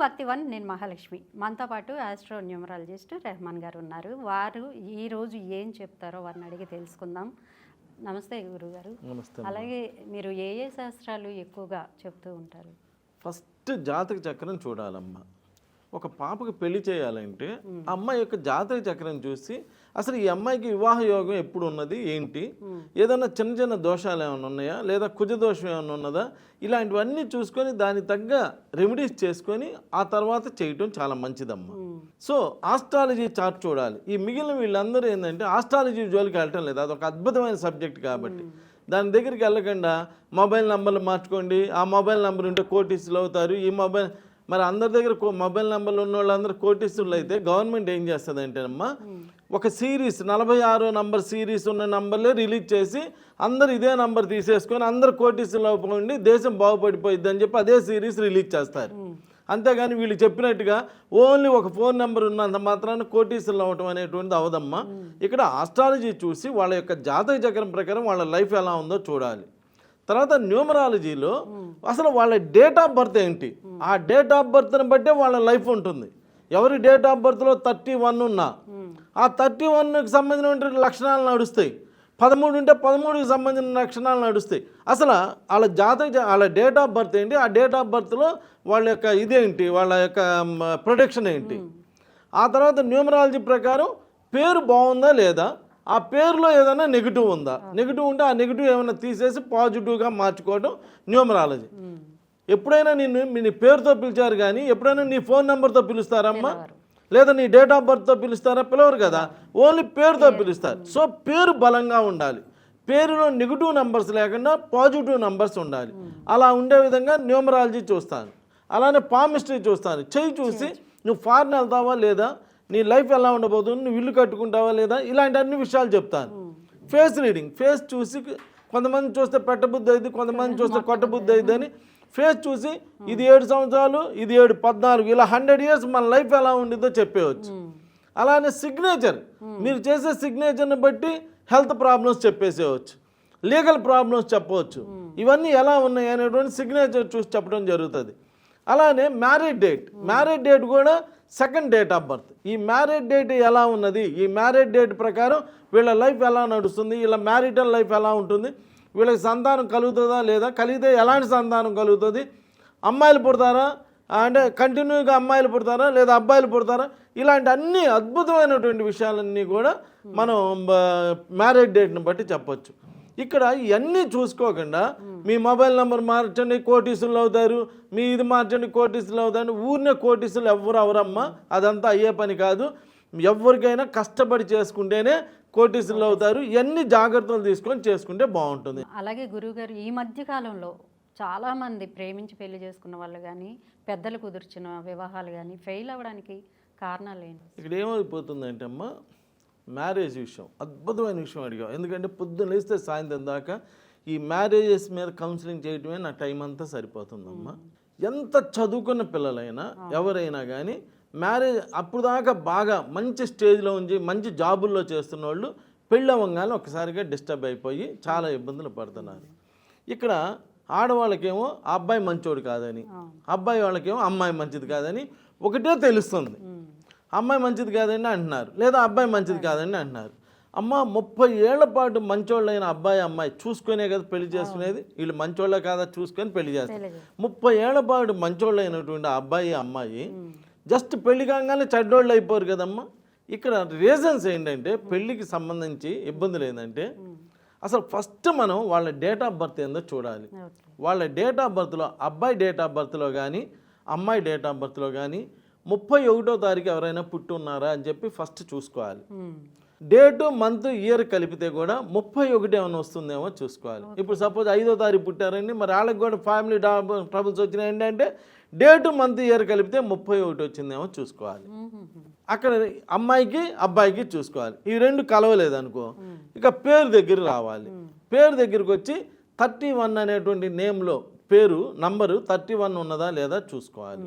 భక్తి వన్ నేను మహాలక్ష్మి. మనతో పాటు ఆస్ట్రో న్యూమరాలజిస్ట్ రెహమాన్ గారు ఉన్నారు. వారు ఈ రోజు ఏం చెప్తారో వారిని అడిగి తెలుసుకుందాం. నమస్తే గురుగారు. నమస్తే అలాగే మీరు ఏ ఏ శాస్త్రాలు ఎక్కువగా చెప్తూ ఉంటారు? ఫస్ట్ జాతక చక్రం చూడాలమ్మా. ఒక పాపకు పెళ్ళి చేయాలంటే ఆ అమ్మాయి యొక్క జాతక చక్రం చూసి అసలు ఈ అమ్మాయికి వివాహ యోగం ఎప్పుడు ఉన్నది ఏంటి ఏదైనా చిన్న చిన్న దోషాలు ఏమైనా ఉన్నాయా? లేదా కుజ దోషం ఏమైనా ఉన్నదా? ఇలాంటివన్నీ చూసుకొని దానికి తగ్గ రెమెడీస్ చేసుకొని ఆ తర్వాత చేయటం చాలా మంచిదమ్మా. సో ఆస్ట్రాలజీ చార్ట్ చూడాలి. ఈ మిగిలిన వీళ్ళందరూ ఏంటంటే ఆస్ట్రాలజీ జోలికి వెళ్ళటం లేదు. అదొక అద్భుతమైన సబ్జెక్ట్ కాబట్టి. దాని దగ్గరికి వెళ్ళకుండా మొబైల్ నంబర్లు మార్చుకోండి. ఆ మొబైల్ నంబర్ ఉంటే కోటీసులు అవుతారు. ఈ మొబైల్ మరి అందరి దగ్గర మొబైల్ నెంబర్లు ఉన్న వాళ్ళందరూ కోటీసులు అయితే గవర్నమెంట్ ఏం చేస్తుంది అంటేనమ్మా ఒక సిరీస్ నలభై ఆరో నంబర్ సిరీస్ ఉన్న నంబర్లే రిలీజ్ చేసి అందరు ఇదే నంబర్ తీసేసుకొని అందరు కోటీసులు ఉండి దేశం బాగుపడిపోయిద్ది అని చెప్పి అదే సిరీస్ రిలీజ్ చేస్తారు. అంతేగాని వీళ్ళు చెప్పినట్టుగా ఓన్లీ ఒక ఫోన్ నెంబర్ ఉన్నంత మాత్రాన కోటీసులు అవ్వటం అనేటువంటిది అవదమ్మా. ఇక్కడ ఆస్ట్రాలజీ చూసి వాళ్ళ యొక్క జాతక చక్రం ప్రకారం వాళ్ళ లైఫ్ ఎలా ఉందో చూడాలి. తర్వాత న్యూమరాలజీలో అసలు వాళ్ళ డేట్ ఆఫ్ బర్త్ ఏంటి? ఆ డేట్ ఆఫ్ బర్త్ని బట్టే వాళ్ళ లైఫ్ ఉంటుంది. ఎవరి డేట్ ఆఫ్ బర్త్లో థర్టీ వన్ ఉన్నా? ఆ థర్టీ వన్కి సంబంధించిన లక్షణాలు నడుస్తాయి. పదమూడు ఉంటే పదమూడుకి సంబంధించిన లక్షణాలు నడుస్తాయి. అసలు వాళ్ళ జాతక వాళ్ళ డేట్ ఆఫ్ బర్త్ ఏంటి? ఆ డేట్ ఆఫ్ బర్త్లో వాళ్ళ యొక్క ఇదేంటి వాళ్ళ యొక్క ప్రొటెక్షన్ ఏంటి? ఆ తర్వాత న్యూమరాలజీ ప్రకారం పేరు బాగుందా లేదా? ఆ పేరులో ఏదైనా నెగిటివ్ ఉందా? నెగిటివ్ ఉంటే ఆ నెగిటివ్ ఏమైనా తీసేసి పాజిటివ్గా మార్చుకోవడం న్యూమరాలజీ. ఎప్పుడైనా నిన్ను మీ నీ పేరుతో పిలిచారు కానీ ఎప్పుడైనా నీ ఫోన్ నెంబర్తో పిలుస్తారమ్మా? లేదా నీ డేట్ ఆఫ్ బర్త్తో పిలుస్తారా? పిలవరు కదా. ఓన్లీ పేరుతో పిలుస్తారు. సో పేరు బలంగా ఉండాలి. పేరులో నెగిటివ్ నంబర్స్ లేకుండా పాజిటివ్ నంబర్స్ ఉండాలి. అలా ఉండే విధంగా న్యూమరాలజీ చూస్తాను. అలానే పామిస్ట్రీ చూస్తాను. చెయ్యి చూసి. నువ్వు ఫారెన్ వెళ్తావా లేదా? నీ లైఫ్ ఎలా ఉండబోతుంది? నువ్వు ఇల్లు కట్టుకుంటావా లేదా? ఇలాంటి అన్ని విషయాలు చెప్తాను. ఫేస్ రీడింగ్ ఫేస్ చూసి కొంతమంది చూస్తే పెట్టబుద్ధి అయింది కొంతమంది చూస్తే కొట్టబుద్ధి అయింది అని ఫేస్ చూసి ఇది ఏడు సంవత్సరాలు ఇది ఏడు పద్నాలుగు ఇలా హండ్రెడ్ ఇయర్స్ మన లైఫ్ ఎలా ఉండిద్దో చెప్పేయచ్చు. అలానే సిగ్నేచర్ మీరు చేసే సిగ్నేచర్ని బట్టి హెల్త్ ప్రాబ్లమ్స్ చెప్పేసేయచ్చు. లీగల్ ప్రాబ్లమ్స్ చెప్పవచ్చు ఇవన్నీ ఎలా ఉన్నాయి అనేటువంటి సిగ్నేచర్ చూసి చెప్పడం జరుగుతుంది. అలానే మ్యారేజ్ డేట్ మ్యారేజ్ డేట్ కూడా సెకండ్ డేట్ ఆఫ్ బర్త్ ఈ మ్యారేజ్ డేట్ ఎలా ఉన్నది? ఈ మ్యారేజ్ డేట్ ప్రకారం వీళ్ళ లైఫ్ ఎలా నడుస్తుంది? వీళ్ళ మ్యారిటల్ లైఫ్ ఎలా ఉంటుంది? వీళ్ళకి సంతానం కలుగుతుందా లేదా? కలిగితే ఎలాంటి సంతానం కలుగుతుంది? అమ్మాయిలు పుడతారా? అంటే కంటిన్యూగా అమ్మాయిలు పుడతారా? లేదా అబ్బాయిలు పుడతారా? ఇలాంటి అన్ని అద్భుతమైనటువంటి విషయాలన్నీ కూడా మనం మ్యారేజ్ డేట్ని బట్టి చెప్పొచ్చు. ఇక్కడ ఇవన్నీ చూసుకోకుండా మీ మొబైల్ నెంబర్ మార్చండి కోటీసులు అవుతారు. మీ ఇది మార్చండి కోటీసులు అవుతారు. ఊరినే కోటీసులు ఎవరు అవరమ్మా. అదంతా అయ్యే పని కాదు. ఎవరికైనా కష్టపడి చేసుకుంటేనే కోటీసులు అవుతారు. ఇవన్నీ జాగ్రత్తలు తీసుకొని చేసుకుంటే బాగుంటుంది. అలాగే గురువుగారు ఈ మధ్య కాలంలో చాలామంది ప్రేమించి పెళ్ళి చేసుకున్న వాళ్ళు కానీ పెద్దలు కుదిర్చిన వివాహాలు కానీ ఫెయిల్ అవ్వడానికి కారణాలు ఏంటి? ఇక్కడ ఏమైపోతుందంటే అమ్మా మ్యారేజ్ విషయం అద్భుతమైన విషయం అడిగాం ఎందుకంటే పొద్దున్న లేస్తే సాయంత్రం దాకా ఈ మ్యారేజెస్ మీద కౌన్సిలింగ్ చేయటమే నా టైం అంతా సరిపోతుందమ్మా. ఎంత చదువుకున్న పిల్లలైనా ఎవరైనా కానీ మ్యారేజ్ అప్పుడు దాకా బాగా మంచి స్టేజ్లో ఉంచి మంచి జాబుల్లో చేస్తున్న వాళ్ళు పెళ్ళి అవ్వగానే ఒకసారిగా డిస్టర్బ్ అయిపోయి చాలా ఇబ్బందులు పడుతున్నారు. ఇక్కడ ఆడవాళ్ళకేమో అబ్బాయి మంచోడు కాదని అబ్బాయి వాళ్ళకేమో అమ్మాయి మంచిది కాదని ఒకటే తెలుస్తుంది. అమ్మాయి మంచిది కాదండి అంటున్నారు. లేదా అబ్బాయి మంచిది కాదండి అంటున్నారు. అమ్మ ముప్పై ఏళ్ళ పాటు మంచోళ్ళైన అబ్బాయి అమ్మాయి చూసుకునే కదా పెళ్ళి చేసుకునేది? వీళ్ళు మంచోళ్ళ కాదా చూసుకొని పెళ్ళి చేస్తారు. ముప్పై ఏళ్ళ పాటు మంచోళ్ళైనటువంటి అబ్బాయి అమ్మాయి జస్ట్ పెళ్ళి కాగానే చెడ్డోళ్ళు అయిపోరు కదమ్మా. ఇక్కడ రీజన్స్ ఏంటంటే పెళ్ళికి సంబంధించి ఇబ్బందులు ఏంటంటే అసలు ఫస్ట్ మనం వాళ్ళ డేట్ ఆఫ్ బర్త్ ఏందో చూడాలి. వాళ్ళ డేట్ ఆఫ్ బర్త్లో అబ్బాయి డేట్ ఆఫ్ బర్త్లో కానీ అమ్మాయి డేట్ ఆఫ్ బర్త్లో కానీ ముప్పై ఒకటో తారీఖు ఎవరైనా పుట్టి ఉన్నారా అని చెప్పి ఫస్ట్ చూసుకోవాలి. డేటు మంత్ ఇయర్ కలిపితే కూడా ముప్పై ఒకటి ఏమైనా వస్తుందేమో చూసుకోవాలి. ఇప్పుడు సపోజ్ ఐదో తారీఖు పుట్టారండి మరి వాళ్ళకి కూడా ఫ్యామిలీ ట్రబుల్స్ వచ్చినాయండి అంటే డేటు మంత్ ఇయర్ కలిపితే ముప్పై ఒకటి వచ్చిందేమో చూసుకోవాలి. అక్కడ అమ్మాయికి అబ్బాయికి చూసుకోవాలి. ఈ రెండు కలవలేదు అనుకో ఇక పేరు దగ్గర రావాలి. పేరు దగ్గరికి వచ్చి థర్టీ వన్ అనేటువంటి నేమ్లో పేరు నంబరు థర్టీ వన్ ఉన్నదా లేదా చూసుకోవాలి.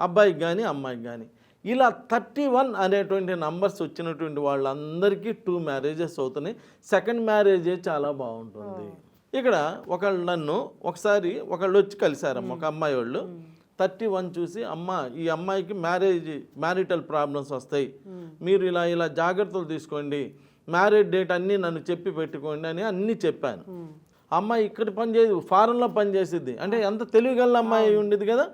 అబ్బాయికి కానీ అమ్మాయికి కానీ ఇలా థర్టీ వన్ అనేటువంటి నంబర్స్ వచ్చినటువంటి వాళ్ళందరికీ టూ మ్యారేజెస్ అవుతున్నాయి. సెకండ్ మ్యారేజే చాలా బాగుంటుంది. ఇక్కడ ఒకళ్ళు నన్ను ఒకసారి ఒకళ్ళు వచ్చి కలిశారమ్మ ఒక అమ్మాయి వాళ్ళు. థర్టీ వన్ చూసి అమ్మ ఈ అమ్మాయికి మ్యారేజ్ మ్యారిటల్ ప్రాబ్లమ్స్ వస్తాయి. మీరు ఇలా ఇలా జాగ్రత్తలు తీసుకోండి. మ్యారేజ్ డేట్ అన్నీ నన్ను చెప్పి పెట్టుకోండి అని అన్నీ చెప్పాను. అమ్మాయి ఇక్కడ పని చేయదు ఫారెన్లో పని చేసిద్ది అంటే ఎంత తెలివిగల అమ్మాయి ఉండేది కదా?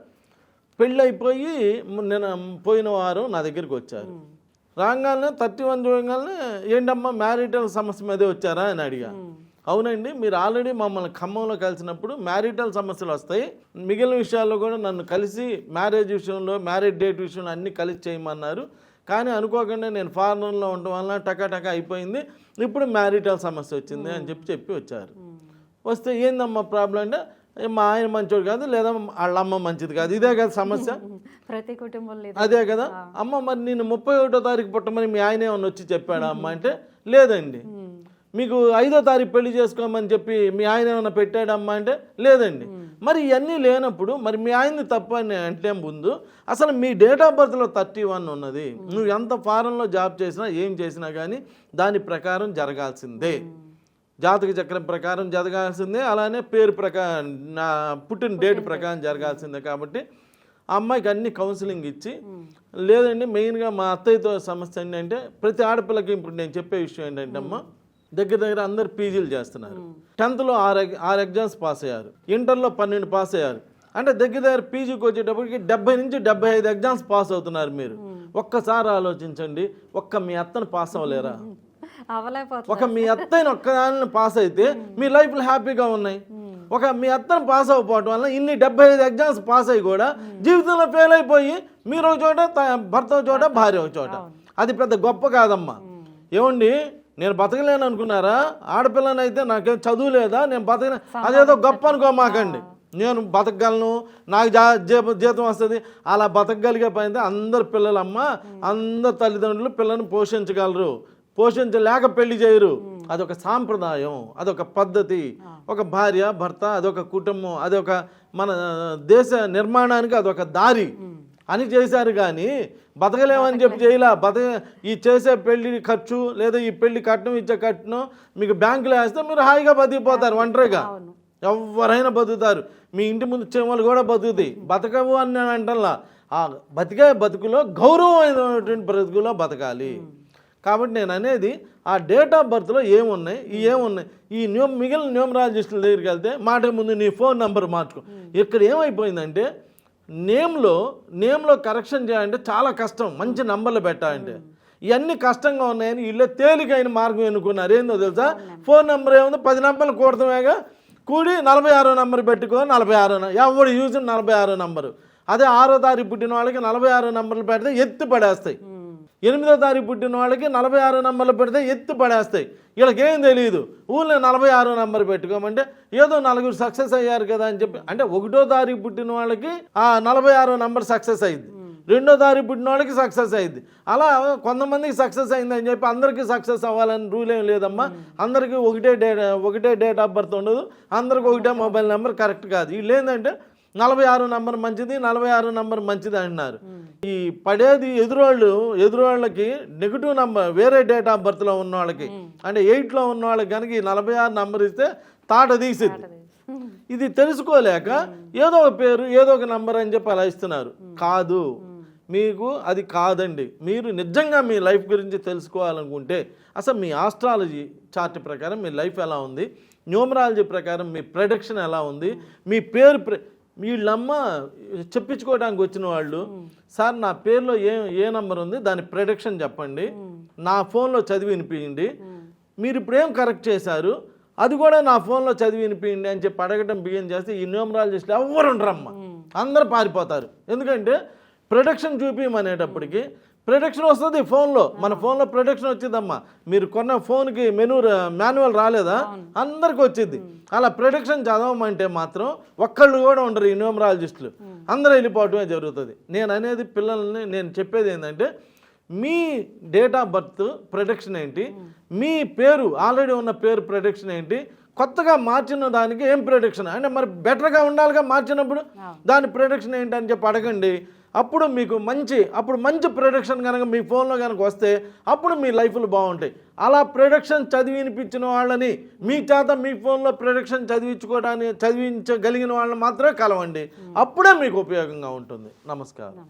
పెళ్ళి అయిపోయి నేను పోయిన వారం నా దగ్గరికి వచ్చారు. రాగానే థర్టీ వన్ చూడగానే ఏంటమ్మా మ్యారిటల్ సమస్య మీదే వచ్చారా అని అడిగా. అవునండి మీరు ఆల్రెడీ మమ్మల్ని ఖమ్మంలో కలిసినప్పుడు మ్యారిటల్ సమస్యలు వస్తాయి. మిగిలిన విషయాల్లో కూడా నన్ను కలిసి మ్యారేజ్ విషయంలో మ్యారేజ్ డేట్ విషయంలో అన్నీ కలిసి చేయమన్నారు. కానీ అనుకోకుండా నేను ఫారెన్లో ఉండటం వల్ల టకా టకా అయిపోయింది. ఇప్పుడు మ్యారిటల్ సమస్య వచ్చింది అని చెప్పి చెప్పి వచ్చారు. వస్తే ఏందమ్మా ప్రాబ్లం అంటే "ఏ, మా ఆయన మంచోడు కాదు లేదా వాళ్ళ అమ్మ మంచిది కాదు. ఇదే కదా సమస్య. ప్రతి కుటుంబంలో ఇది అదే కదా. అమ్మ మరి నేను ముప్పై ఒకటో తారీఖు పుట్టమని మీ ఆయన ఏమన్నా వచ్చి చెప్పాడా అమ్మ అంటే లేదండి. మీకు ఐదో తారీఖు పెళ్ళి చేసుకోమని చెప్పి మీ ఆయన ఏమైనా పెట్టాడమ్మా అంటే లేదండి. మరి ఇవన్నీ లేనప్పుడు మరి మీ ఆయనది తప్పు అంటే ముందు అసలు మీ డేట్ ఆఫ్ బర్త్లో థర్టీ వన్ ఉన్నది. నువ్వు ఎంత ఫారెన్లో జాబ్ చేసినా ఏం చేసినా కానీ దాని ప్రకారం జరగాల్సిందే. జాతక చక్రం ప్రకారం జరగాల్సిందే అలానే పేరు ప్రకారం నా పుట్టిన డేట్ ప్రకారం జరగాల్సిందే కాబట్టి ఆ అమ్మాయికి అన్ని కౌన్సిలింగ్ ఇచ్చి లేదండి మెయిన్గా మా అత్తయ్యతో సమస్య ఏంటంటే ప్రతి ఆడపిల్లకి ఇప్పుడు నేను చెప్పే విషయం ఏంటంటే అమ్మ దగ్గర దగ్గర అందరు పీజీలు చేస్తున్నారు. టెన్త్లో ఆరు ఆరు ఎగ్జామ్స్ పాస్ అయ్యారు. ఇంటర్లో పన్నెండు పాస్ అయ్యారు. అంటే దగ్గర దగ్గర పీజీకి వచ్చేటప్పటికి డెబ్బై నుంచి డెబ్బై ఐదు ఎగ్జామ్స్ పాస్ అవుతున్నారు మీరు. ఒక్కసారి ఆలోచించండి ఒక్క మీ అత్తను పాస్ అవ్వలేరా? ఒక మీ అత్తయ్యని ఒక్కదాన్ని పాస్ అయితే మీ లైఫ్లో హ్యాపీగా ఉన్నాయి. ఒక మీ అత్తను పాస్ అవ్వకపోవటం వల్ల ఇన్ని డెబ్బై ఐదు ఎగ్జామ్స్ పాస్ అయ్యి కూడా జీవితంలో ఫెయిల్ అయిపోయి మీరు ఒక చోట భర్త ఒక చోట భార్య ఒక చోట. అది పెద్ద గొప్ప కాదమ్మా. ఏమండి నేను బతకలేను అనుకున్నారా? ఆడపిల్లనైతే నాకేం చదువు లేదా? నేను బతకలే అదేదో గొప్ప అనుకోమాకండి నేను బతకగలను నాకు జా జీ- జీతం వస్తుంది. అలా బతకగలిగే పని అందరు పిల్లలమ్మ. అందరు తల్లిదండ్రులు పిల్లల్ని పోషించగలరు. పోషించలేక పెళ్ళి చేయరు. అదొక సాంప్రదాయం అదొక పద్ధతి. ఒక భార్య భర్త అదొక కుటుంబం అదొక మన దేశ నిర్మాణానికి అదొక దారి. అని చేశారు కానీ బతకలేమని చెప్పి చేయలా. బతక ఈ చేసే పెళ్ళి ఖర్చు లేదా ఈ పెళ్ళి కట్నం ఇచ్చే కట్నం మీకు బ్యాంకులో వేస్తే మీరు హాయిగా బతికిపోతారు ఒంటరిగా. ఎవరైనా బతుకుతారు. మీ ఇంటి ముందు చెమలు కూడా బతుకుతాయి. బతకవు అని నేను అంటల్లా ఆ బతికే బతుకులో గౌరవమైనటువంటి బ్రతుకులో బతకాలి. కాబట్టి నేను అనేది ఆ డేట్ ఆఫ్ బర్త్లో ఏమున్నాయి? ఈ ఏమున్నాయి? ఈ న్యూ మిగిలిన న్యూమరాలజిస్టుల దగ్గరికి వెళ్తే మాట ముందు నీ ఫోన్ నెంబర్ మార్చుకో. ఇక్కడ ఏమైపోయిందంటే నేమ్లో నేమ్లో కరెక్షన్ చేయాలంటే చాలా కష్టం. మంచి నంబర్లు పెట్టాలంటే. ఇవన్నీ కష్టంగా ఉన్నాయని వీళ్ళే తేలికైన మార్గం ఎన్నుకున్నారు. ఏందో తెలుసా? ఫోన్ నెంబర్ ఏముంది? పది నెంబర్లు కూడతామేగా కూడి నలభై ఆరో నెంబర్ పెట్టుకో నలభై ఆరో ఎవడు యూజ్ నలభై ఆరో నెంబరు అదే ఆరో తారీఖు పుట్టిన వాళ్ళకి నలభై ఆరో నెంబర్లు పెడితే ఎత్తి పడేస్తాయి. ఎనిమిదో తారీఖు పుట్టిన వాళ్ళకి నలభై ఆరో నెంబర్లు పెడితే ఎత్తు పడేస్తాయి. వీళ్ళకేం తెలియదు ఊళ్ళో నలభై ఆరో నెంబర్ పెట్టుకోమంటే ఏదో నలుగురు సక్సెస్ అయ్యారు కదా అని చెప్పి అంటే ఒకటో తారీఖు పుట్టిన వాళ్ళకి ఆ నలభై ఆరో నెంబర్ సక్సెస్ అయింది. రెండో తారీఖు పుట్టిన వాళ్ళకి సక్సెస్ అయింది. అలా కొంతమందికి సక్సెస్ అయింది అని చెప్పి అందరికీ సక్సెస్ అవ్వాలని రూల్ ఏం లేదమ్మా. అందరికీ ఒకటే డేట్ ఒకటే డేట్ ఆఫ్ బర్త్ ఉండదు. అందరికి ఒకటే మొబైల్ నెంబర్ కరెక్ట్ కాదు. వీళ్ళు ఏంటంటే నలభై ఆరు నంబర్ మంచిది నలభై ఆరు నంబర్ మంచిది అంటున్నారు. ఈ పడేది ఎదురోళ్ళు ఎదురోళ్ళకి నెగిటివ్ నంబర్ వేరే డేట్ ఆఫ్ బర్త్లో ఉన్న వాళ్ళకి అంటే ఎయిట్లో ఉన్న వాళ్ళకి కనుక ఈ నలభై ఆరు నంబర్ ఇస్తే తాట తీసిద్ది ఉమ్. ఇది తెలుసుకోలేక ఏదో ఒక పేరు ఏదో ఒక నంబర్ అని చెప్పి అలా ఇస్తున్నారు. కాదు. మీకు అది కాదండి. మీరు నిజంగా మీ లైఫ్ గురించి తెలుసుకోవాలనుకుంటే అసలు మీ ఆస్ట్రాలజీ చార్ట్ ప్రకారం మీ లైఫ్ ఎలా ఉంది? న్యూమరాలజీ ప్రకారం మీ ప్రొడక్షన్ ఎలా ఉంది? మీ పేరు ప్ర వీళ్ళమ్మ చెప్పించుకోవడానికి వచ్చిన వాళ్ళు సార్ నా పేరులో ఏ ఏ నంబర్ ఉంది? దాని ప్రొడక్షన్ చెప్పండి. నా ఫోన్లో చదివి వినిపించండి మీరు ఇప్పుడు ఏం కరెక్ట్ చేశారు? అది కూడా నా ఫోన్లో చదివి వినిపించండి అని చెప్పి అడగడం బిగిన్ చేస్తే ఈ న్యూమరాలజిస్టులు ఎవరు ఉండరమ్మ. అందరు పారిపోతారు. ఎందుకంటే ప్రొడక్షన్ చూపించమనేటప్పటికి ప్రొడక్షన్ వస్తుంది ఫోన్లో మన ఫోన్లో ప్రొడక్షన్ వచ్చిందమ్మా. మీరు కొన్న ఫోన్కి మెనూ మాన్యువల్ రాలేదా? అందరికి వచ్చింది. అలా ప్రొడక్షన్ చదవమంటే మాత్రం ఒక్కళ్ళు కూడా ఉండరు ఈ న్యూమరాలజిస్టులు అందరూ వెళ్ళిపోవటమే జరుగుతుంది. నేను అనేది పిల్లల్ని నేను చెప్పేది ఏంటంటే మీ డేట్ ఆఫ్ బర్త్ ప్రొడక్షన్ ఏంటి? మీ పేరు ఆల్రెడీ ఉన్న పేరు ప్రొడక్షన్ ఏంటి? కొత్తగా మార్చిన దానికి ఏం ప్రొడక్షన్ అంటే మరి బెటర్గా ఉండాలిగా మార్చినప్పుడు దాని ప్రొడక్షన్ ఏంటి అని చెప్పి అడగండి. అప్పుడు మీకు మంచి అప్పుడు మంచి ప్రొడక్షన్ కనుక మీ ఫోన్లో కనుక వస్తే అప్పుడు మీ లైఫ్లు బాగుంటాయి. అలా ప్రొడక్షన్ చదివినిపించిన వాళ్ళని మీ చేత మీ ఫోన్లో ప్రొడక్షన్ చదివించుకోవడానికి చదివించగలిగిన వాళ్ళని మాత్రమే కలవండి. అప్పుడే మీకు ఉపయోగంగా ఉంటుంది. నమస్కారం.